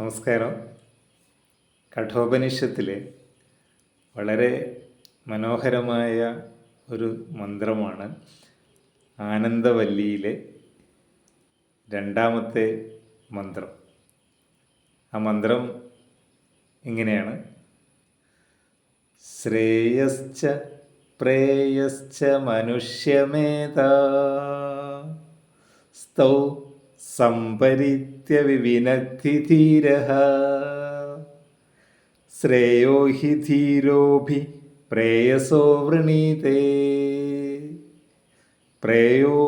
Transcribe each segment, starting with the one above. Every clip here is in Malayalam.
നമസ്കാരം. കഠോപനിഷത്തിലെ വളരെ മനോഹരമായ ഒരു മന്ത്രമാണ് ആനന്ദവല്ലിയിലെ രണ്ടാമത്തെ മന്ത്രം. ആ മന്ത്രം ഇങ്ങനെയാണ്. ശ്രേയശ്ച പ്രേയശ്ച മനുഷ്യമേതാ സ്തൗ സംപരിത്യ വിവിനക്തിധീരഃ ശ്രേയോ ഹി ധീരോഭി പ്രേയസോ വൃണീതേ. പ്രേയോ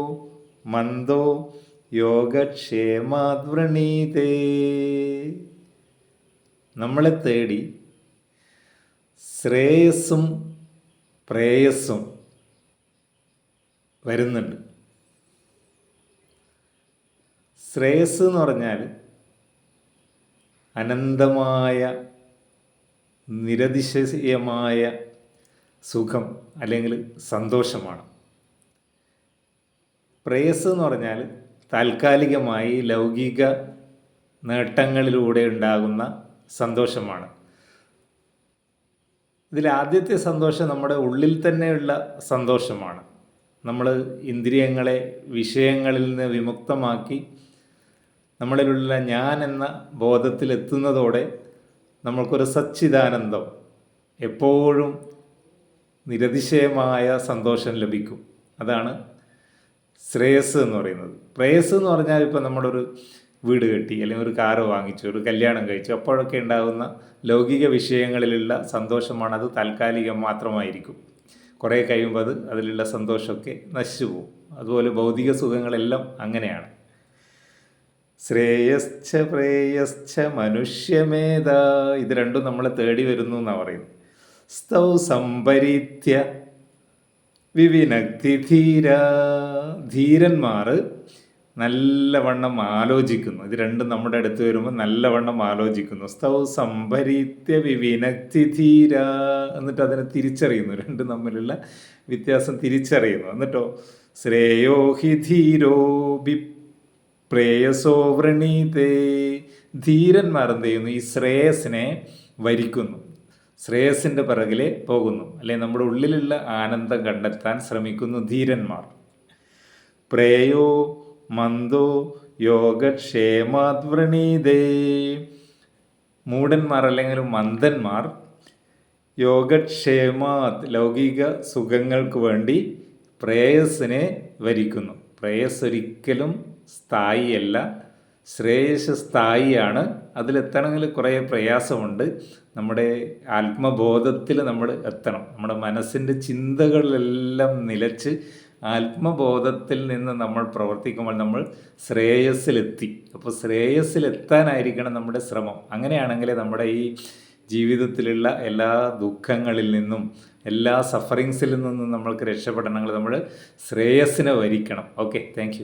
മന്ദോ യോഗക്ഷേമാത് വൃണീതേ. നമ്മളെ തേടി ശ്രേയസ്സും പ്രേയസ്സും വരുന്നുണ്ട്. ശ്രേയസ് എന്ന് പറഞ്ഞാൽ അനന്തമായ നിരതിശയമായ സുഖം അല്ലെങ്കിൽ സന്തോഷമാണ്. പ്രേയസ് എന്ന് പറഞ്ഞാൽ താൽക്കാലികമായി ലൗകിക നേട്ടങ്ങളിലൂടെ ഉണ്ടാകുന്ന സന്തോഷമാണ്. ഇതിൽ ആദ്യത്തെ സന്തോഷം നമ്മുടെ ഉള്ളിൽ തന്നെയുള്ള സന്തോഷമാണ്. നമ്മൾ ഇന്ദ്രിയങ്ങളെ വിഷയങ്ങളിൽ നിന്ന് വിമുക്തമാക്കി നമ്മളിലുള്ള ഞാൻ എന്ന ബോധത്തിലെത്തുന്നതോടെ നമ്മൾക്കൊരു സച്ചിദാനന്ദം എപ്പോഴും നിരതിശയമായ സന്തോഷം ലഭിക്കും. അതാണ് ശ്രേയസ് എന്ന് പറയുന്നത്. പ്രേയസ് എന്ന് പറഞ്ഞാൽ ഇപ്പോൾ നമ്മളൊരു വീട് കെട്ടി അല്ലെങ്കിൽ ഒരു കാറ് വാങ്ങിച്ചു ഒരു കല്യാണം കഴിച്ചു അപ്പോഴൊക്കെ ഉണ്ടാകുന്ന ലൗകിക വിഷയങ്ങളിലുള്ള സന്തോഷമാണ് അത് താൽക്കാലികം മാത്രമായിരിക്കും. കുറേ കഴിയുമ്പോൾ അത് അതിലുള്ള സന്തോഷമൊക്കെ നശിച്ചു പോകും. അതുപോലെ ഭൗതിക സുഖങ്ങളെല്ലാം അങ്ങനെയാണ്. ശ്രേയശ്ച പ്രേയശ്ച മനുഷ്യമേത? ഇത് രണ്ടും നമ്മളെ തേടി വരുന്നു എന്നാണ് പറയുന്നത്. സ്തൗ സംപരീത്യ വിവിനഗ്ധി ധീര ധീരന്മാർ നല്ലവണ്ണം ആലോചിക്കുന്നു. ഇത് രണ്ടും നമ്മുടെ അടുത്ത് വരുമ്പോൾ നല്ലവണ്ണം ആലോചിക്കുന്നു. സ്തൗ സംഭരീത്യ വിവിനക്തി ധീര എന്നിട്ട് അതിനെ തിരിച്ചറിയുന്നു. രണ്ടും തമ്മിലുള്ള വ്യത്യാസം തിരിച്ചറിയുന്നു. എന്നിട്ടോ ശ്രേയോ ഹി ധീരോ പ്രേയസോ വ്രണീതേ ധീരന്മാർ എന്ത് ചെയ്യുന്നു? ഈ ശ്രേയസിനെ വരിക്കുന്നു. ശ്രേയസിന്റെ പിറകിലെ പോകുന്നു. അല്ലെ? നമ്മുടെ ഉള്ളിലുള്ള ആനന്ദം കണ്ടെത്താൻ ശ്രമിക്കുന്നു ധീരന്മാർ. പ്രേയോ മന്ദോ യോഗക്ഷേമാത് മൂടന്മാർ അല്ലെങ്കിൽ മന്ദന്മാർ യോഗക്ഷേമാത് ലൗകിക സുഖങ്ങൾക്ക് വേണ്ടി പ്രേയസിനെ വരിക്കുന്നു. പ്രേയസ് ഒരിക്കലും സ്ഥായിയല്ല. ശ്രേയസ് സ്ഥായിയാണ് അതിലെത്തണമെങ്കിൽ കുറേ പ്രയാസമുണ്ട്. നമ്മുടെ ആത്മബോധത്തിൽ നമ്മൾ എത്തണം. നമ്മുടെ മനസ്സിന്റെ ചിന്തകളിലെല്ലാം നിലച്ച് ആത്മബോധത്തിൽ നിന്ന് നമ്മൾ പ്രവർത്തിക്കുമ്പോൾ നമ്മൾ ശ്രേയസ്സിലെത്തി. അപ്പോൾ ശ്രേയസ്സിലെത്താനായിരിക്കണം നമ്മുടെ ശ്രമം. അങ്ങനെയാണെങ്കിൽ നമ്മുടെ ഈ ജീവിതത്തിലുള്ള എല്ലാ ദുഃഖങ്ങളിൽ നിന്നും എല്ലാ സഫറിങ്സിൽ നിന്നും നമ്മൾക്ക് രക്ഷപ്പെടണമെങ്കിൽ നമ്മൾ ശ്രേയസ്സിനെ വരിക്കണം. Okay thank